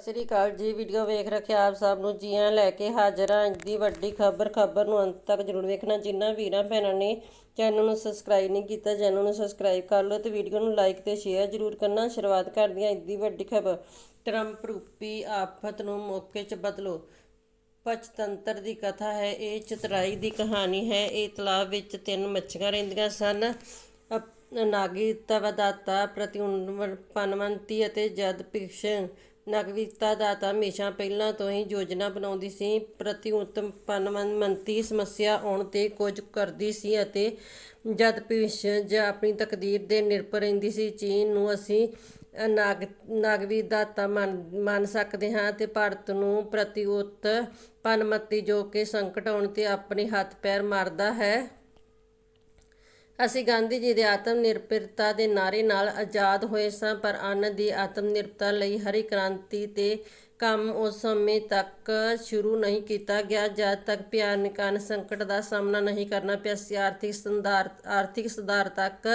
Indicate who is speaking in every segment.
Speaker 1: ਸਤਿ ਸ੍ਰੀ ਅਕਾਲ ਜੀ, ਵੀਡੀਓ ਵੇਖ ਰੱਖਿਆ ਆਪ ਸਭ ਨੂੰ, ਜੀ ਆਇਆਂ ਲੈ ਕੇ ਹਾਜ਼ਰ ਹਾਂ ਅੱਜ ਦੀ ਵੱਡੀ ਖਬਰ ਖਬਰ ਨੂੰ ਅੰਤ ਤੱਕ ਜ਼ਰੂਰ ਵੇਖਣਾ, ਜਿਨ੍ਹਾਂ ਵੀਰਾਂ ਭੈਣਾਂ ਨੇ ਚੈਨਲ ਨੂੰ ਸਬਸਕ੍ਰਾਈਬ ਨਹੀਂ ਕੀਤਾ, ਚੈਨਲ ਨੂੰ ਸਬਸਕ੍ਰਾਈਬ ਕਰ ਲਓ ਤੇ ਵੀਡੀਓ ਨੂੰ ਲਾਈਕ ਤੇ ਸ਼ੇਅਰ ਜ਼ਰੂਰ ਕਰਨਾ, ਸ਼ੁਰੂਆਤ ਕਰਦੇ ਹਾਂ ਅੱਜ ਦੀ ਵੱਡੀ ਖਬਰ। ਟਰੰਪ ਰੂਪੀ ਆਫਤ ਨੂੰ ਮੌਕੇ 'ਚ ਬਦਲੋ। ਪਚਤੰਤਰ ਦੀ ਕਥਾ ਹੈ, ਇਹ ਚਤਰਾਈ ਦੀ ਕਹਾਣੀ ਹੈ, ਇਹ ਤਲਾਬ ਵਿੱਚ ਤਿੰਨ ਮੱਛੀਆਂ ਰਹਿੰਦੀਆਂ ਸਨ। ਅਪ- ਨਾਗਰਿਕਤਾ ਪ੍ਰਤੀ ਪਨਵੰਤੀ ਅਤੇ ਜਦ ਪਿਕਸ਼ ਨਾਗਰਿਕਤਾ ਦਾਤਾ ਹਮੇਸ਼ਾ ਪਹਿਲਾਂ ਤੋਂ ਹੀ ਯੋਜਨਾ ਬਣਾਉਂਦੀ ਸੀ। ਪ੍ਰਤੀ ਉਤਮ ਪਨਵੰਤੀ ਸਮੱਸਿਆ ਆਉਣ ਤੇ ਕੁਝ ਕਰਦੀ ਸੀ ਅਤੇ ਜਦ ਭਵਿੱਖ ਜਾਂ ਆਪਣੀ ਤਕਦੀਰ ਦੇ ਨਿਰਭਰ ਰਹਿੰਦੀ ਸੀ, ਚੀਨ ਨੂੰ ਅਸੀਂ ਨਾਗ ਨਾਗਵੀ ਦਾਤਾ ਮੰਨ ਮੰਨ ਸਕਦੇ ਹਾਂ ਤੇ ਭਾਰਤ ਨੂੰ ਪ੍ਰਤੀ ਉਤ ਪਨਮਤੀ ਜੋ ਕਿ ਸੰਕਟ ਆਉਣ ਤੇ ਆਪਣੇ ਹੱਥ ਪੈਰ ਮਾਰਦਾ ਹੈ। ਅਸੀਂ ਗਾਂਧੀ ਜੀ ਦੇ ਆਤਮ ਨਿਰਭਰਤਾ ਦੇ ਨਾਅਰੇ ਨਾਲ ਆਜ਼ਾਦ ਹੋਏ ਸਾਂ, ਪਰ ਅੰਨ ਦੀ ਆਤਮ ਨਿਰਭਰਤਾ ਲਈ ਹਰੀ ਕ੍ਰਾਂਤੀ ਤੇ ਕੰਮ ਉਸ ਸਮੇਂ ਤੱਕ ਸ਼ੁਰੂ ਨਹੀਂ ਕੀਤਾ ਗਿਆ। ਜਦ ਤੱਕ ਭਿਆਨਕ ਸੰਕਟ ਦਾ ਸਾਹਮਣਾ ਨਹੀਂ ਕਰਨਾ ਪਿਆ ਸੀ ਆਰਥਿਕ ਸੁਧਾਰ ਆਰਥਿਕ ਸੁਧਾਰ ਤੱਕ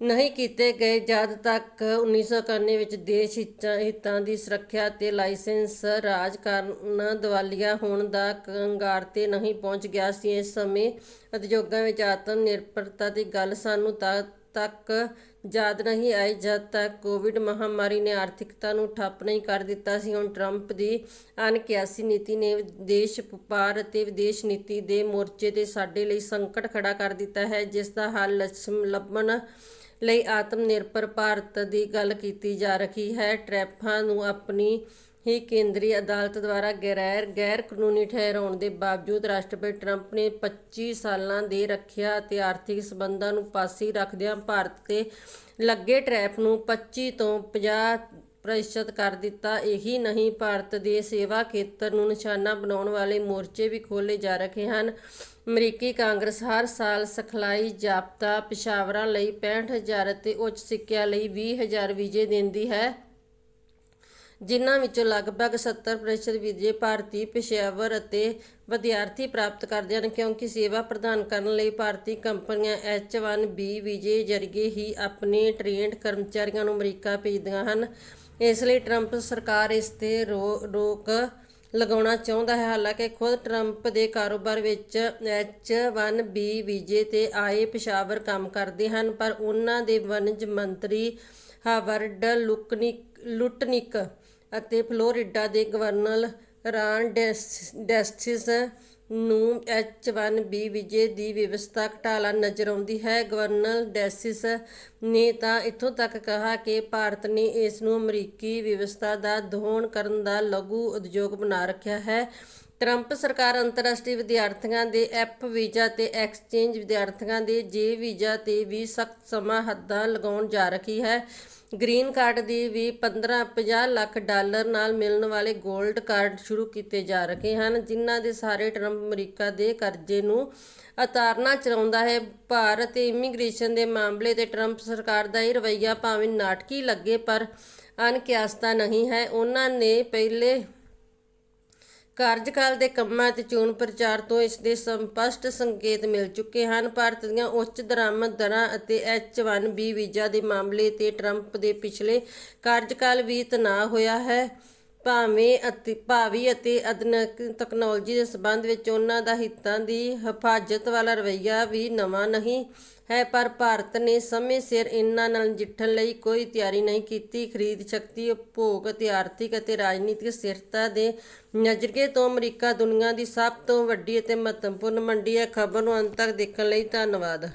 Speaker 1: ਨਹੀਂ ਕੀਤੇ ਗਏ ਜਦ ਤੱਕ 1991 ਵਿੱਚ ਦੇਸ਼ ਹਿੱਤਾਂ ਹਿੱਤਾਂ ਦੀ ਸੁਰੱਖਿਆ ਤੇ ਲਾਇਸੈਂਸ ਰਾਜ ਕਾਰਨ ਦਿਵਾਲੀਆ ਹੋਣ ਦਾ ਕੰਗਾਰ ਤੇ ਨਹੀਂ ਪਹੁੰਚ ਗਿਆ ਸੀ, ਇਸ ਸਮੇਂ ਉਦਯੋਗਾਂ ਵਿੱਚ ਆਤਮ ਨਿਰਭਰਤਾ ਦੀ ਗੱਲ ਸਾਨੂੰ ਤਾਂ ਤੱਕ ਯਾਦ ਨਹੀਂ ਆਈ, ਜਦ ਤੱਕ ਕੋਵਿਡ ਮਹਾਮਾਰੀ ਨੇ ਆਰਥਿਕਤਾ ਨੂੰ ਠੱਪ ਨਹੀਂ ਕਰ ਦਿੱਤਾ ਸੀ। ਹੁਣ ਟਰੰਪ ਦੀ ਅਣਕਿਆਸੀ ਨੀਤੀ ਨੇ ਦੇਸ਼ ਵਪਾਰ ਅਤੇ ਵਿਦੇਸ਼ ਨੀਤੀ ਦੇ ਮੋਰਚੇ ਤੇ ਸਾਡੇ ਲਈ ਸੰਕਟ ਖੜਾ ਕਰ ਦਿੱਤਾ ਹੈ, ਜਿਸ ਦਾ ਹੱਲ ਲਛਮ- ਲੱਭਣ ਲਈ ਆਤਮ ਨਿਰਭਰ ਭਾਰਤ ਦੀ ਗੱਲ ਕੀਤੀ ਜਾ ਰਹੀ ਹੈ। ਟਰੈਫਾਂ ਨੂੰ ਆਪਣੀ ਹੀ ਕੇਂਦਰੀ ਅਦਾਲਤ ਦੁਆਰਾ ਗੈਰ ਗੈਰ ਕਾਨੂੰਨੀ ਠਹਿਰਾਉਣ ਦੇ ਬਾਵਜੂਦ ਰਾਸ਼ਟਰਪਤੀ ਟਰੰਪ ਨੇ 25 ਸਾਲਾਂ ਦੇ ਰੱਖਿਆ ਅਤੇ ਆਰਥਿਕ ਸਬੰਧਾਂ ਨੂੰ ਪਾਸੇ ਰੱਖਦਿਆਂ ਭਾਰਤ ਤੇ ਲੱਗੇ ਟਰੈਫ ਨੂੰ 25 ਤੋਂ 50 ਪ੍ਰਤੀਸ਼ਤ ਕਰ ਦਿੱਤਾ। ਇਹੀ ਨਹੀਂ, ਭਾਰਤ ਦੇ ਸੇਵਾ ਖੇਤਰ ਨੂੰ ਨਿਸ਼ਾਨਾ ਬਣਾਉਣ ਵਾਲੇ ਮੋਰਚੇ ਵੀ ਖੋਲੇ ਜਾ ਰਹੇ ਹਨ। ਅਮਰੀਕੀ ਕਾਂਗਰਸ ਹਰ ਸਾਲ ਸਿਖਲਾਈ ਜਾਬਤਾ ਪਿਸ਼ਾਵਰਾਂ ਲਈ 65000 ਅਤੇ ਉੱਚ ਸਿੱਖਿਆ ਲਈ 20000 ਵੀਜ਼ੇ ਦਿੰਦੀ ਹੈ। ਜਿਨ੍ਹਾਂ ਵਿੱਚੋਂ ਲਗਭਗ 70% ਵੀਜ਼ੇ ਭਾਰਤੀ, ਪੇਸ਼ੇਵਰ ਅਤੇ ਵਿਦਿਆਰਥੀ ਪ੍ਰਾਪਤ ਕਰਦੇ ਹਨ, ਕਿਉਂਕਿ ਸੇਵਾ ਪ੍ਰਦਾਨ ਕਰਨ ਲਈ ਭਾਰਤੀ ਕੰਪਨੀਆਂ H1B ਵੀਜ਼ੇ ਜ਼ਰੀਏ ਹੀ ਆਪਣੇ ਟ੍ਰੇਨਡ ਕਰਮਚਾਰੀਆਂ ਨੂੰ ਅਮਰੀਕਾ ਭੇਜਦੀਆਂ ਹਨ। ਇਸ ਲਈ ਟਰੰਪ ਸਰਕਾਰ ਇਸ ਤੇ ਰੋ- ਰੋਕ ਲਗਾਉਣਾ ਚਾਹੁੰਦਾ ਹੈ। ਹਾਲਾਂਕਿ ਖੁਦ ਟਰੰਪ ਦੇ ਕਾਰੋਬਾਰ ਵਿੱਚ H1B ਵੀਜ਼ੇ ਤੇ ਆਏ ਪੇਸ਼ਾਵਰ ਕੰਮ ਕਰਦੇ ਹਨ, ਪਰ ਉਹਨਾਂ ਦੇ ਵਣਜ ਮੰਤਰੀ ਹਾਵਰਡ ਲੁਕਨਿਕ ਲੁਟਨਿਕ ਅਤੇ ਫਲੋਰੀਡਾ ਦੇ ਗਵਰਨਰ ਰਾਨ ਡੈਸ- ਡੈਸਟਿਸ ਨੂੰ H1B ਵੀਜ਼ੇ ਦੀ ਵਿਵਸਥਾ ਘਟਾਲਾ ਨਜ਼ਰ ਆਉਂਦੀ ਹੈ। ਗਵਰਨਰ ਡੈਸਿਸ ਨੇ ਤਾਂ ਇੱਥੋਂ ਤੱਕ ਕਿਹਾ ਕਿ ਭਾਰਤ ਨੇ ਇਸ ਨੂੰ ਅਮਰੀਕੀ ਵਿਵਸਥਾ ਦਾ ਦੋਹਣ ਕਰਨ ਦਾ ਲਘੂ ਉਦਯੋਗ ਬਣਾ ਰੱਖਿਆ ਹੈ। ਟਰੰਪ ਸਰਕਾਰ ਅੰਤਰਰਾਸ਼ਟਰੀ ਵਿਦਿਆਰਥੀਆਂ ਦੇ ਐਫ ਵੀਜ਼ਾ ਤੇ ਐਕਸਚੇਂਜ ਵਿਦਿਆਰਥੀਆਂ ਦੇ ਜੇ ਵੀਜ਼ਾ ਤੇ ਵੀ ਸਖਤ ਸਮਾਂ ਹੱਦਾਂ ਲਗਾਉਣ ਜਾ ਰਹੀ ਹੈ। ਗ੍ਰੀਨ ਕਾਰਡ ਦੀ ਵੀ 15 50 ਲੱਖ ਡਾਲਰ ਨਾਲ ਮਿਲਣ ਵਾਲੇ 골ਡ ਕਾਰਡ ਸ਼ੁਰੂ ਕੀਤੇ ਜਾ ਰਹੇ ਹਨ, ਜਿਨ੍ਹਾਂ ਦੇ ਸਾਰੇ ਟਰੰਪ ਅਮਰੀਕਾ ਦੇ ਕਰਜ਼ੇ ਨੂੰ ਉਤਾਰਨਾ ਚਾਹੁੰਦਾ ਹੈ। ਭਾਰਤ ਤੇ ਇਮੀਗ੍ਰੇਸ਼ਨ ਦੇ ਮਾਮਲੇ ਤੇ ਟਰੰਪ ਸਰਕਾਰ ਦਾ ਇਹ ਰਵੱਈਆ ਭਾਵੇਂ ਨਾਟਕੀ ਲੱਗੇ, ਪਰ ਅਣਕਿਆਸਤਾ ਨਹੀਂ ਹੈ। ਉਹਨਾਂ ਨੇ ਪਹਿਲੇ ਕਾਰਜਕਾਲ ਦੇ ਕੰਮਾਂ ਅਤੇ ਚੋਣ ਪ੍ਰਚਾਰ ਤੋਂ ਇਸ ਦੇ ਸਪਸ਼ਟ ਸੰਕੇਤ ਮਿਲ ਚੁੱਕੇ ਹਨ। ਭਾਰਤ ਦੀਆਂ ਉੱਚ ਦਰਾਮਦ ਦਰਾਂ ਅਤੇ H1B ਵੀਜ਼ਾ ਦੇ ਮਾਮਲੇ ਤੇ ਟਰੰਪ ਦੇ ਪਿਛਲੇ ਕਾਰਜਕਾਲ ਵੀ ਤਣਾਅ ਹੋਇਆ ਹੈ। ਭਾਵੇਂ ਅਤੇ ਭਾਵੀ ਅਤੇ ਆਧੁਨਿਕ ਤਕਨਾਲੋਜੀ ਦੇ ਸੰਬੰਧ ਵਿੱਚ ਉਹਨਾਂ ਦਾ ਹਿੱਤਾਂ ਦੀ ਹਿਫਾਜ਼ਤ ਵਾਲਾ ਰਵੱਈਆ ਵੀ ਨਵਾਂ ਨਹੀਂ ਹੈ, ਪਰ ਭਾਰਤ ਨੇ ਸਮੇਂ ਸਿਰ ਇਹਨਾਂ ਨਾਲ ਨਜਿੱਠਣ ਲਈ ਕੋਈ ਤਿਆਰੀ ਨਹੀਂ ਕੀਤੀ। ਖਰੀਦ ਸ਼ਕਤੀ, ਉਪਭੋਗ ਅਤੇ ਆਰਥਿਕ ਅਤੇ ਰਾਜਨੀਤਿਕ ਸਥਿਰਤਾ ਦੇ ਨਜ਼ਰੀਏ ਤੋਂ ਅਮਰੀਕਾ ਦੁਨੀਆ ਦੀ ਸਭ ਤੋਂ ਵੱਡੀ ਅਤੇ ਮਹੱਤਵਪੂਰਨ ਮੰਡੀ ਹੈ। ਖਬਰ ਨੂੰ ਅੰਤ ਤੱਕ ਦੇਖਣ ਲਈ ਧੰਨਵਾਦ।